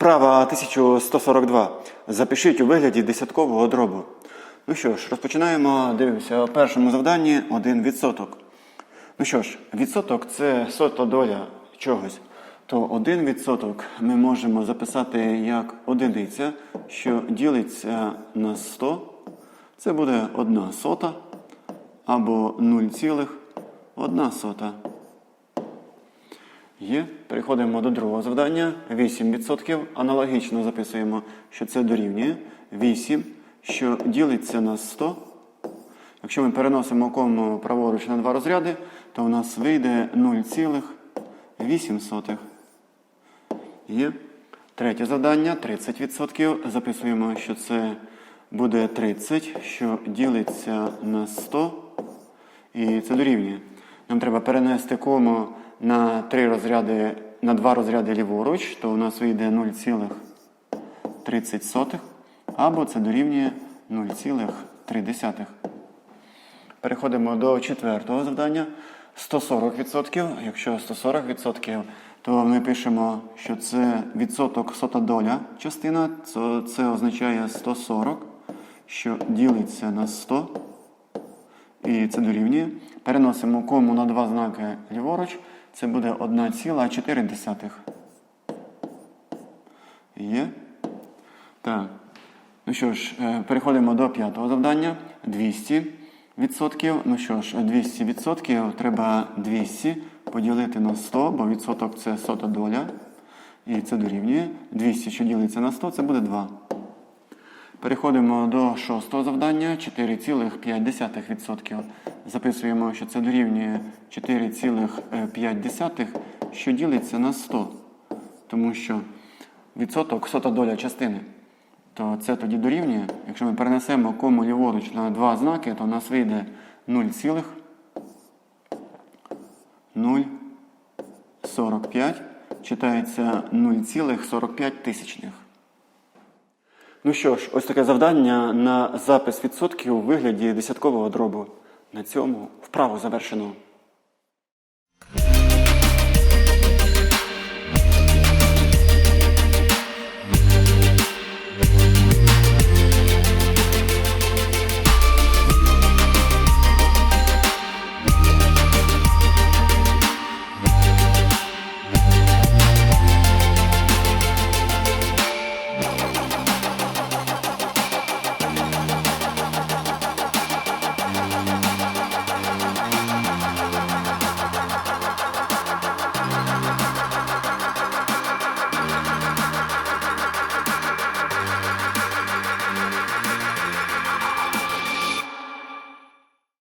Вправа 1142. Запишіть у вигляді десяткового дробу. Ну що ж, розпочинаємо. Дивимося у першому завданні 1%. Ну що ж, відсоток це сота доля чогось. То 1% ми можемо записати як одиниця, що ділиться на 100. Це буде 1 сота або 0,1 сота. Є. Переходимо до другого завдання. 8%. Аналогічно записуємо, що це дорівнює 8, що ділиться на 100. Якщо ми переносимо кому праворуч на два розряди, то у нас вийде 0,8. Є. Третє завдання 30%. Записуємо, що це буде 30, що ділиться на 100. І це дорівнює. Нам треба перенести кому на три розряди, на два розряди ліворуч, то у нас вийде 0,30, або це дорівнює 0,3. Переходимо до четвертого завдання. 140%. Якщо 140%, то ми пишемо, що це відсоток сота доля частина, то це означає 140, що ділиться на 100. І це дорівнює. Переносимо кому на два знаки ліворуч. Це буде 1,4. Є. Так. Ну що ж, е, переходимо до п'ятого завдання. 200 відсотків. Ну що ж, 200 відсотків треба 200 поділити на 100, бо відсоток це сота доля. І це дорівнює. 200, що ділиться на 100, це буде 2. Переходимо до шостого завдання 4,5%. Записуємо, що це дорівнює 4,5, що ділиться на 100. Тому що відсоток сота доля частини. То це тоді дорівнює. Якщо ми перенесемо кому ліворуч на два знаки, то у нас вийде 0,045. Читається 0,45 тисячних. Ну що ж, ось таке завдання на запис відсотків у вигляді десяткового дробу. На цьому вправу завершено.